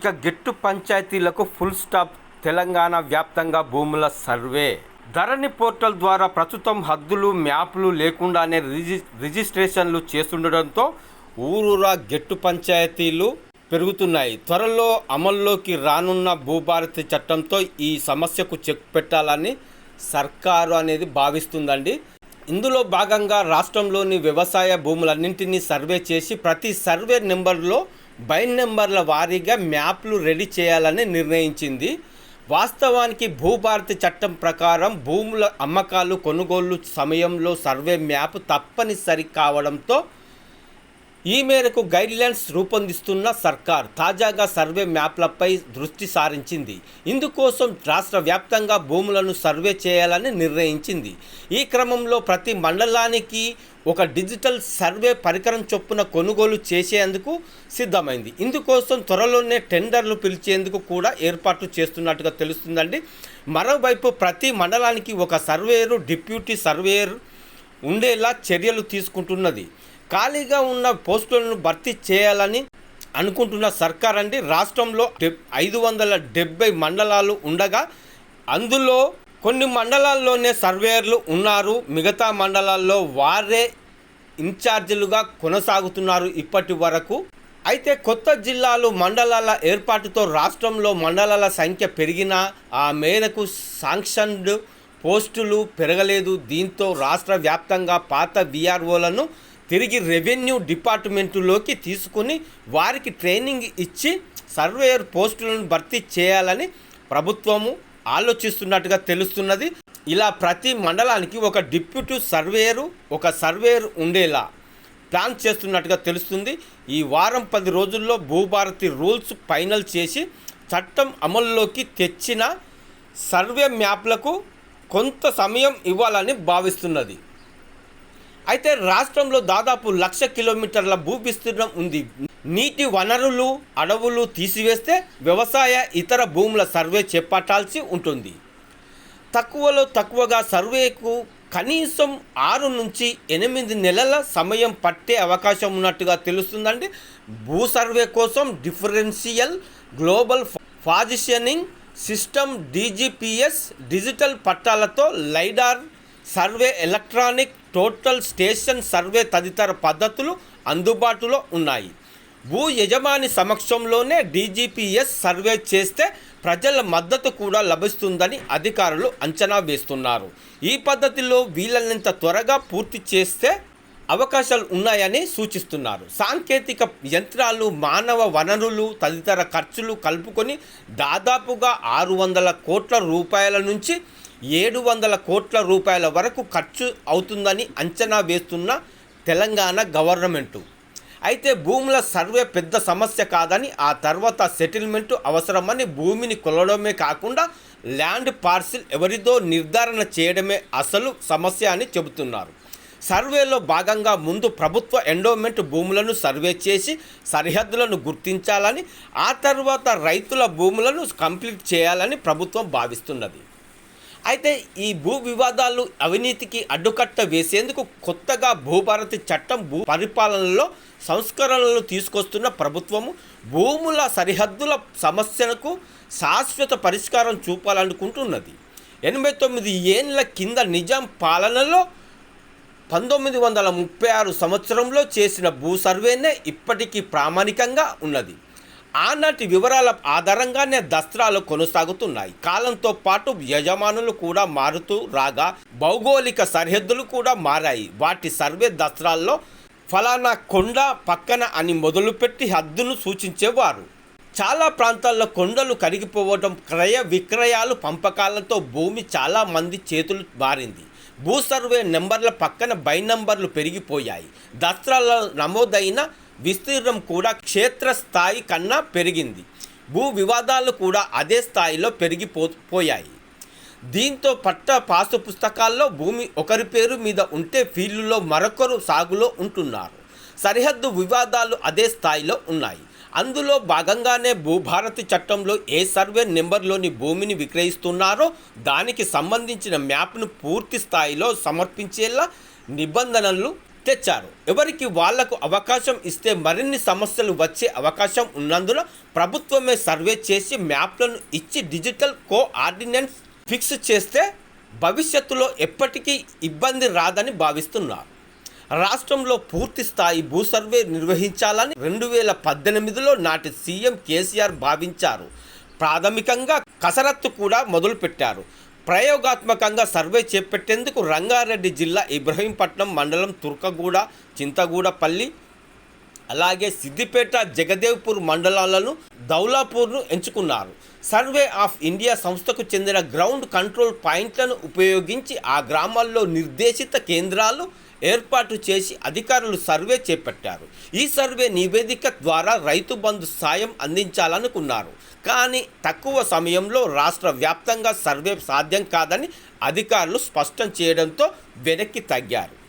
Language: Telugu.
ఇక గెట్టు పంచాయతీలకు ఫుల్ స్టాప్ తెలంగాణ వ్యాప్తంగా భూముల సర్వే. ధరణి పోర్టల్ ద్వారా ప్రస్తుతం హద్దులు మ్యాప్లు లేకుండానే రిజి రిజిస్ట్రేషన్లు చేస్తుండడంతో ఊరూరా గెట్టు పంచాయతీలు పెరుగుతున్నాయి. త్వరలో అమల్లోకి రానున్న భూభారతి చట్టంతో ఈ సమస్యకు చెక్ పెట్టాలని సర్కారు అనేది భావిస్తుందండి. ఇందులో భాగంగా రాష్ట్రంలోని వ్యవసాయ భూములన్నింటినీ సర్వే చేసి ప్రతి సర్వే నెంబర్లో బైన్ నెంబర్ల వారీగా మ్యాప్లు రెడీ చేయాలని నిర్ణయించింది. వాస్తవానికి భూభారతి చట్టం ప్రకారం భూముల అమ్మకాలు కొనుగోలు సమయంలో సర్వే మ్యాప్ తప్పనిసరి కావడంతో ఈ మేరకు గైడ్లైన్స్ రూపొందిస్తున్న సర్కార్ తాజాగా సర్వే మ్యాప్లపై దృష్టి సారించింది. ఇందుకోసం రాష్ట్ర వ్యాప్తంగా భూములను సర్వే చేయాలని నిర్ణయించింది. ఈ క్రమంలో ప్రతి మండలానికి ఒక డిజిటల్ సర్వే పరికరం చొప్పున కొనుగోలు చేసేందుకు సిద్ధమైంది. ఇందుకోసం త్వరలోనే టెండర్లు పిలిచేందుకు కూడా ఏర్పాట్లు చేస్తున్నట్టుగా తెలుస్తుందండి. మరోవైపు ప్రతి మండలానికి ఒక సర్వేయరు డిప్యూటీ సర్వేయర్ ఉండేలా చర్యలు తీసుకుంటున్నది. ఖాళీగా ఉన్న పోస్టులను భర్తీ చేయాలని అనుకుంటున్న సర్కార్ అండి రాష్ట్రంలో డెబ్ ఐదు వందల డెబ్బై మండలాలు ఉండగా అందులో కొన్ని మండలాల్లోనే సర్వేయర్లు ఉన్నారు. మిగతా మండలాల్లో వారే ఇన్ఛార్జీలుగా కొనసాగుతున్నారు ఇప్పటి వరకు. అయితే కొత్త జిల్లాలు మండలాల ఏర్పాటుతో రాష్ట్రంలో మండలాల సంఖ్య పెరిగినా ఆ మేరకు శాంక్షన్డ్ పోస్టులు పెరగలేదు. దీంతో రాష్ట్ర వ్యాప్తంగా పాత విఆర్ఓలను తిరిగి రెవెన్యూ డిపార్ట్మెంటులోకి తీసుకుని వారికి ట్రైనింగ్ ఇచ్చి సర్వేయర్ పోస్టులను భర్తీ చేయాలని ప్రభుత్వము ఆలోచిస్తున్నట్టుగా తెలుస్తున్నది. ఇలా ప్రతి మండలానికి ఒక డిప్యూటీ సర్వేయరు ఒక సర్వేయర్ ఉండేలా ప్లాన్ చేస్తున్నట్టుగా తెలుస్తుంది. ఈ వారం పది రోజుల్లో భూభారతి రూల్స్ ఫైనల్ చేసి చట్టం అమల్లోకి తెచ్చిన సర్వే మ్యాప్లకు కొంత సమయం ఇవ్వాలని భావిస్తున్నది. అయితే రాష్ట్రంలో దాదాపు లక్ష కిలోమీటర్ల భూ విస్తీర్ణం ఉంది. నీటి వనరులు అడవులు తీసివేస్తే వ్యవసాయ ఇతర భూముల సర్వే చేపట్టాల్సి ఉంటుంది. తక్కువలో తక్కువగా సర్వేకు కనీసం ఆరు నుంచి ఎనిమిది నెలల సమయం పట్టే అవకాశం ఉన్నట్టుగా తెలుస్తుందండి. భూ సర్వే కోసం differential global positioning system DGPS digital పట్టాలతో LiDAR survey electronic total station survey తదితర పద్ధతులు అందుబాటులో ఉన్నాయి. భూ యజమాని సమక్షంలోనే డీజీపీఎస్ సర్వే చేస్తే ప్రజల మద్దతు కూడా లభిస్తుందని అధికారులు అంచనా వేస్తున్నారు. ఈ పద్ధతిలో వీలైనంత త్వరగా పూర్తి చేస్తే అవకాశాలు ఉన్నాయని సూచిస్తున్నారు. సాంకేతిక యంత్రాలు మానవ వనరులు తదితర ఖర్చులు కలుపుకొని దాదాపుగా ఆరు వందల కోట్ల రూపాయల నుంచి ఏడు వందల కోట్ల రూపాయల వరకు ఖర్చు అవుతుందని అంచనా వేస్తున్న తెలంగాణ గవర్నమెంటు. అయితే భూముల సర్వే పెద్ద సమస్య కాదని ఆ తర్వాత సెటిల్మెంట్ అవసరమని భూమిని కొలవడమే కాకుండా ల్యాండ్ పార్సిల్ ఎవరిదో నిర్ధారణ చేయడమే అసలు సమస్య అని చెబుతున్నారు. సర్వేలో భాగంగా ముందు ప్రభుత్వ ఎండోమెంట్ భూములను సర్వే చేసి సరిహద్దులను గుర్తించాలని ఆ తర్వాత రైతుల భూములను కంప్లీట్ చేయాలని ప్రభుత్వం భావిస్తున్నది. అయితే ఈ భూ వివాదాలు అవినీతికి అడ్డుకట్ట వేసేందుకు కొత్తగా భూభారతి చట్టం భూ పరిపాలనలో సంస్కరణలు తీసుకొస్తున్న ప్రభుత్వము భూముల సరిహద్దుల సమస్యలకు శాశ్వత పరిష్కారం చూపాలనుకుంటున్నది. ఎనభై తొమ్మిది ఏండ్ల కింద నిజాం పాలనలో పంతొమ్మిది వందల ముప్పై ఆరు సంవత్సరంలో చేసిన భూ సర్వేనే ఇప్పటికీ ప్రామాణికంగా ఉన్నది. ఆనాటి వివరాల ఆధారంగానే దస్త్రాలు కొనసాగుతున్నాయి. కాలంతో పాటు యజమానులు కూడా మారుతూ రాగా భౌగోళిక సరిహద్దులు కూడా మారాయి. వాటి సర్వే దస్త్రాల్లో ఫలానా కొండ పక్కన అని మొదలుపెట్టి హద్దును సూచించేవారు. చాలా ప్రాంతాల్లో కొండలు కరిగిపోవడం క్రయ విక్రయాలు పంపకాలతో భూమి చాలా మంది చేతులు మారింది భూ సర్వే నెంబర్ల పక్కన బై నంబర్లు పెరిగిపోయాయి. దస్త్రాల నమోదైన విస్తీర్ణం కూడా క్షేత్రస్థాయి కన్నా పెరిగింది. భూ వివాదాలు కూడా అదే స్థాయిలో పెరిగిపో పోయాయి. దీంతో పట్ట పాసు పుస్తకాల్లో భూమి ఒకరి పేరు మీద ఉంటే ఫీల్డ్లో మరొకరు సాగులో ఉంటున్నారు. సరిహద్దు వివాదాలు అదే స్థాయిలో ఉన్నాయి. అందులో భాగంగానే భూభారతి చట్టంలో ఏ సర్వే నెంబర్లోని భూమిని విక్రయిస్తున్నారో దానికి సంబంధించిన మ్యాప్ను పూర్తి స్థాయిలో సమర్పించేలా నిబంధనలు తెచ్చారు ఎవరికి వాళ్ళకు అవకాశం ఇస్తే మరిన్ని సమస్యలు వచ్చే అవకాశం ఉన్నందున ప్రభుత్వమే సర్వే చేసి మ్యాప్లను ఇచ్చి డిజిటల్ కోఆర్డినెన్స్ ఫిక్స్ చేస్తే భవిష్యత్తులో ఎప్పటికీ ఇబ్బంది రాదని భావిస్తున్నారు. రాష్ట్రంలో పూర్తి స్థాయి భూ సర్వే నిర్వహించాలని రెండు వేల పద్దెనిమిదిలో నాటి సీఎం కేసీఆర్ భావించారు. ప్రాథమికంగా కసరత్తు కూడా మొదలుపెట్టారు. ప్రయోగాత్మకంగా సర్వే చేపట్టేందుకు రంగారెడ్డి జిల్లా ఇబ్రహీంపట్నం మండలం తుర్కగూడ చింతగూడపల్లి అలాగే సిద్దిపేట జగదేవ్పూర్ మండలాలను దౌలాపూర్ను ఎంచుకున్నారు. సర్వే ఆఫ్ ఇండియా సంస్థకు చెందిన గ్రౌండ్ కంట్రోల్ పాయింట్లను ఉపయోగించి ఆ గ్రామాల్లో నిర్దేశిత కేంద్రాలు ఏర్పాటు చేసి అధికారులు సర్వే చేపట్టారు. ఈ సర్వే నివేదిక ద్వారా రైతు బంధు సాయం అందించాలనుకున్నారు. కానీ తక్కువ సమయంలో రాష్ట్ర వ్యాప్తంగా సర్వే సాధ్యం కాదని అధికారులు స్పష్టం చేయడంతో వెనక్కి తగ్గారు.